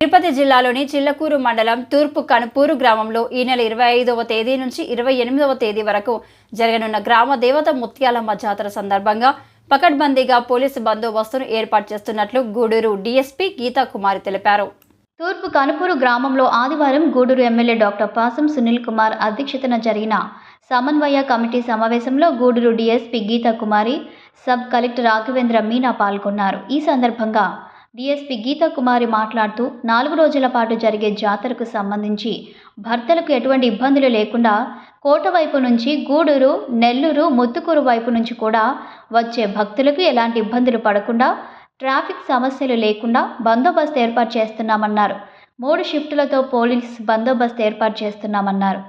తిరుపతి జిల్లాలోని చిల్లకూరు మండలం తూర్పు కనుపూరు గ్రామంలో ఈ నెల ఇరవై ఐదవ తేదీ నుంచి ఇరవై ఎనిమిదవ తేదీ వరకు జరగనున్న గ్రామ దేవత ముత్యాలమ్మ జాతర సందర్భంగా పకడ్బందీగా పోలీసు బందోబస్తును ఏర్పాటు చేస్తున్నట్లు గూడూరు డీఎస్పీ గీతా కుమారి తెలిపారు. తూర్పు కనుపూరు గ్రామంలో ఆదివారం గూడూరు ఎమ్మెల్యే డాక్టర్ పాసం సునీల్ కుమార్ అధ్యక్షతన జరిగిన సమన్వయ కమిటీ సమావేశంలో Guduru DSP Geeta Kumari sub collector Raghavendra Meena పాల్గొన్నారు. ఈ సందర్భంగా డీఎస్పీ గీతా కుమారి మాట్లాడుతూ నాలుగు రోజుల పాటు జరిగే జాతరకు సంబంధించి భర్తలకు ఎటువంటి ఇబ్బందులు లేకుండా కోట వైపు నుంచి గూడూరు నెల్లూరు ముత్తుకూరు వైపు నుంచి కూడా వచ్చే భక్తులకు ఎలాంటి ఇబ్బందులు పడకుండా ట్రాఫిక్ సమస్యలు లేకుండా బందోబస్తు ఏర్పాటు చేస్తున్నామన్నారు. మూడు షిఫ్టులతో పోలీస్ బందోబస్తు ఏర్పాటు చేస్తున్నామన్నారు.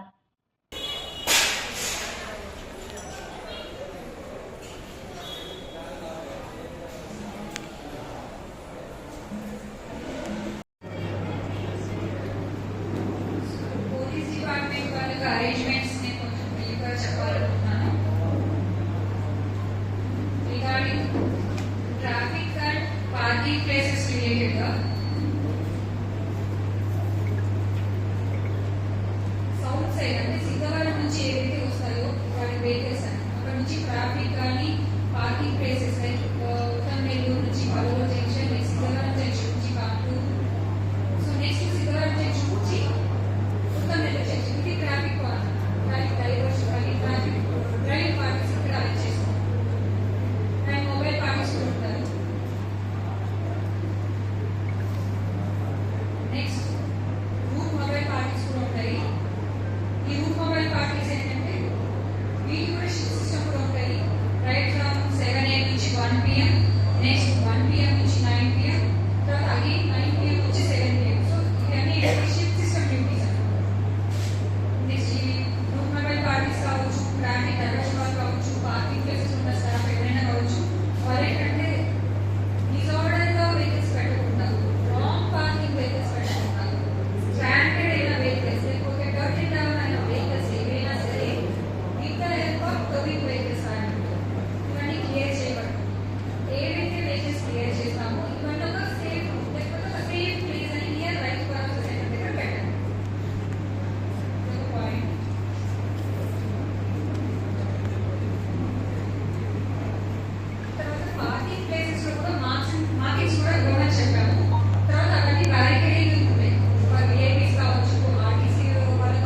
గవర్నమెంట్ అరేంజ్మెంట్స్ని ట్రాఫిక్ పార్కింగ్ ప్లేసెస్ రిలేటెడ్గా సౌత్ సైడ్ అంటే నుంచి ఏవైతే వస్తాయో వాటి వెహికల్స్ అక్కడ నుంచి ట్రాఫిక్ కానీ పార్కింగ్ ప్లేసెస్ లైక్ Thanks.